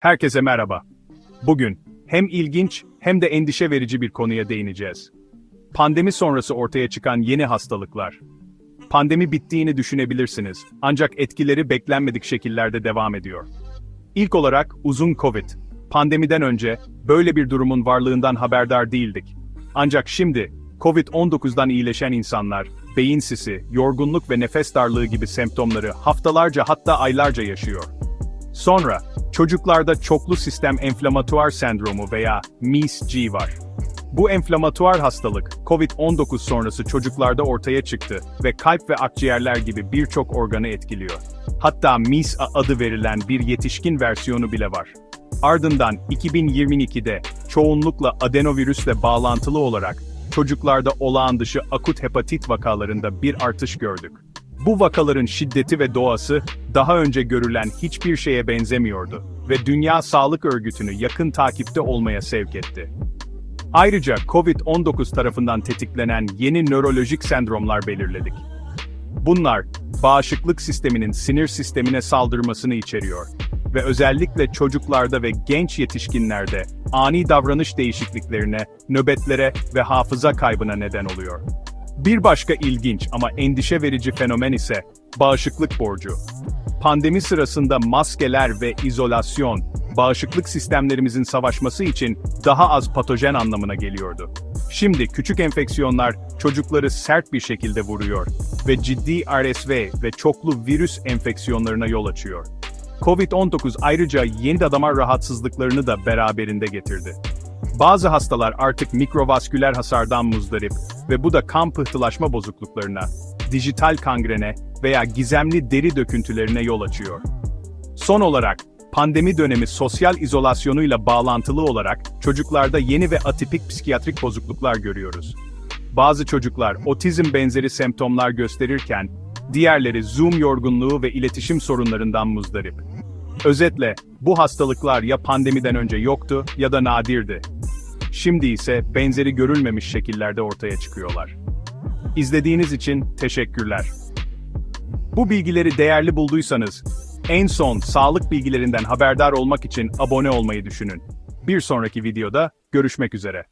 Herkese merhaba. Bugün hem ilginç hem de endişe verici bir konuya değineceğiz. Pandemi sonrası ortaya çıkan yeni hastalıklar. Pandemi bittiğini düşünebilirsiniz ancak etkileri beklenmedik şekillerde devam ediyor. İlk olarak uzun Covid. Pandemiden önce böyle bir durumun varlığından haberdar değildik. Ancak şimdi Covid-19'dan iyileşen insanlar, beyin sisi, yorgunluk ve nefes darlığı gibi semptomları haftalarca hatta aylarca yaşıyor. Sonra, çocuklarda çoklu sistem enflamatuar sendromu veya MIS-G var. Bu enflamatuar hastalık, COVID-19 sonrası çocuklarda ortaya çıktı ve kalp ve akciğerler gibi birçok organı etkiliyor. Hatta MIS adı verilen bir yetişkin versiyonu bile var. Ardından 2022'de çoğunlukla adenovirüsle bağlantılı olarak çocuklarda olağan dışı akut hepatit vakalarında bir artış gördük. Bu vakaların şiddeti ve doğası daha önce görülen hiçbir şeye benzemiyordu ve Dünya Sağlık Örgütü'nü yakın takipte olmaya sevk etti. Ayrıca COVID-19 tarafından tetiklenen yeni nörolojik sendromlar belirledik. Bunlar, bağışıklık sisteminin sinir sistemine saldırmasını içeriyor ve özellikle çocuklarda ve genç yetişkinlerde ani davranış değişikliklerine, nöbetlere ve hafıza kaybına neden oluyor. Bir başka ilginç ama endişe verici fenomen ise bağışıklık borcu. Pandemi sırasında maskeler ve izolasyon, bağışıklık sistemlerimizin savaşması için daha az patojen anlamına geliyordu. Şimdi küçük enfeksiyonlar çocukları sert bir şekilde vuruyor ve ciddi RSV ve çoklu virüs enfeksiyonlarına yol açıyor. Covid-19 ayrıca yeni damar rahatsızlıklarını da beraberinde getirdi. Bazı hastalar artık mikrovasküler hasardan muzdarip ve bu da kan pıhtılaşma bozukluklarına, dijital kangrene veya gizemli deri döküntülerine yol açıyor. Son olarak, pandemi dönemi sosyal izolasyonuyla bağlantılı olarak çocuklarda yeni ve atipik psikiyatrik bozukluklar görüyoruz. Bazı çocuklar otizm benzeri semptomlar gösterirken, diğerleri Zoom yorgunluğu ve iletişim sorunlarından muzdarip. Özetle, bu hastalıklar ya pandemiden önce yoktu ya da nadirdi. Şimdi ise benzeri görülmemiş şekillerde ortaya çıkıyorlar. İzlediğiniz için teşekkürler. Bu bilgileri değerli bulduysanız, en son sağlık bilgilerinden haberdar olmak için abone olmayı düşünün. Bir sonraki videoda görüşmek üzere.